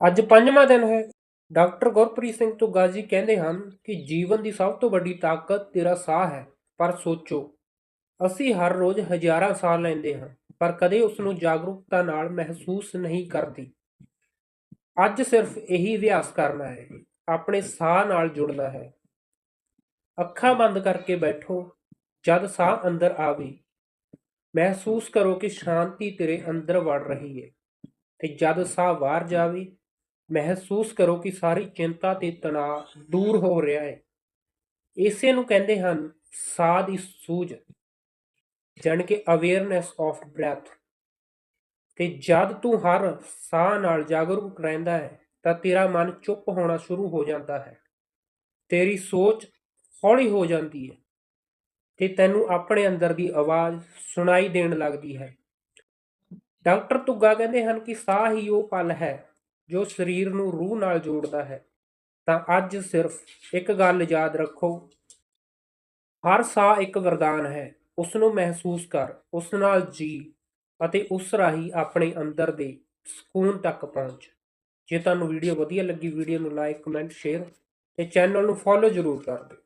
ਅੱਜ ਪੰਜਵਾਂ ਦਿਨ ਹੈ। ਡਾਕਟਰ ਗੁਰਪ੍ਰੀਤ ਸਿੰਘ ਧੁੱਗਾ ਜੀ ਕਹਿੰਦੇ ਹਨ ਕਿ ਜੀਵਨ ਦੀ ਸਭ ਤੋਂ ਵੱਡੀ ਤਾਕਤ ਤੇਰਾ ਸਾਹ ਹੈ, ਪਰ ਸੋਚੋ, ਅਸੀਂ ਹਰ ਰੋਜ਼ ਹਜ਼ਾਰਾਂ ਸਾਹ ਲੈਂਦੇ ਹਾਂ, ਪਰ ਕਦੇ ਉਸ ਨੂੰ ਜਾਗਰੂਕਤਾ ਨਾਲ ਮਹਿਸੂਸ ਨਹੀਂ ਕਰਦੀ। ਅੱਜ ਸਿਰਫ ਇਹੀ ਅਭਿਆਸ ਕਰਨਾ ਹੈ, ਆਪਣੇ ਸਾਹ ਨਾਲ ਜੁੜਨਾ ਹੈ। ਅੱਖਾਂ ਬੰਦ ਕਰਕੇ ਬੈਠੋ, ਜਦ ਸਾਹ ਅੰਦਰ ਆਵੇ, ਮਹਿਸੂਸ ਕਰੋ ਕਿ ਸ਼ਾਂਤੀ ਤੇਰੇ ਅੰਦਰ ਵੜ ਰਹੀ ਹੈ, ਤੇ ਜਦ ਸਾਹ ਬਾਹਰ ਜਾਵੇ ਮਹਿਸੂਸ ਕਰੋ ਕਿ ਸਾਰੀ ਚਿੰਤਾ ਤੇ ਤਣਾਅ ਦੂਰ ਹੋ ਰਿਹਾ ਹੈ। ਇਸੇ ਨੂੰ ਕਹਿੰਦੇ ਹਨ ਸਾਹ ਦੀ ਸੂਝ, ਜਾਣੀ ਕਿ ਅਵੇਅਰਨੈਸ ਆਫ ਬ੍ਰੈਥ ਤੇ ਜਦ ਤੂੰ ਹਰ ਸਾਹ ਨਾਲ ਜਾਗਰੂਕ ਰਹਿੰਦਾ ਹੈ, ਤਾਂ ਤੇਰਾ ਮਨ ਚੁੱਪ ਹੋਣਾ ਸ਼ੁਰੂ ਹੋ ਜਾਂਦਾ ਹੈ। ਤੇਰੀ ਸੋਚ ਹੌਲੀ ਹੋ ਜਾਂਦੀ ਹੈ ਤੇ ਤੈਨੂੰ ਆਪਣੇ ਅੰਦਰ ਦੀ ਆਵਾਜ਼ ਸੁਣਾਈ ਦੇਣ ਲੱਗਦੀ ਹੈ। ਡਾਕਟਰ ਤੁੱਗਾ ਕਹਿੰਦੇ ਹਨ ਕਿ ਸਾਹ ਹੀ ਉਹ ਪਲ ਹੈ ਜੋ ਸਰੀਰ ਨੂੰ ਰੂਹ ਨਾਲ ਜੋੜਦਾ ਹੈ, ਤਾਂ ਅੱਜ ਸਿਰਫ ਇੱਕ ਗੱਲ ਯਾਦ ਰੱਖੋ। ਹਰ ਸਾਹ ਇੱਕ ਵਰਦਾਨ ਹੈ। ਉਸ ਨੂੰ ਮਹਿਸੂਸ ਕਰ, ਉਸ ਨਾਲ ਜੀ ਅਤੇ ਉਸ ਰਾਹੀਂ ਆਪਣੇ ਅੰਦਰ ਦੇ ਸਕੂਨ ਤੱਕ ਪਹੁੰਚ। ਜੇ ਤੁਹਾਨੂੰ ਵੀਡੀਓ ਵਧੀਆ ਲੱਗੀ, ਵੀਡੀਓ ਨੂੰ ਲਾਈਕ, ਕਮੈਂਟ, ਸ਼ੇਅਰ ਤੇ ਚੈਨਲ ਨੂੰ ਫੋਲੋ ਜ਼ਰੂਰ ਕਰ ਦਿਓ।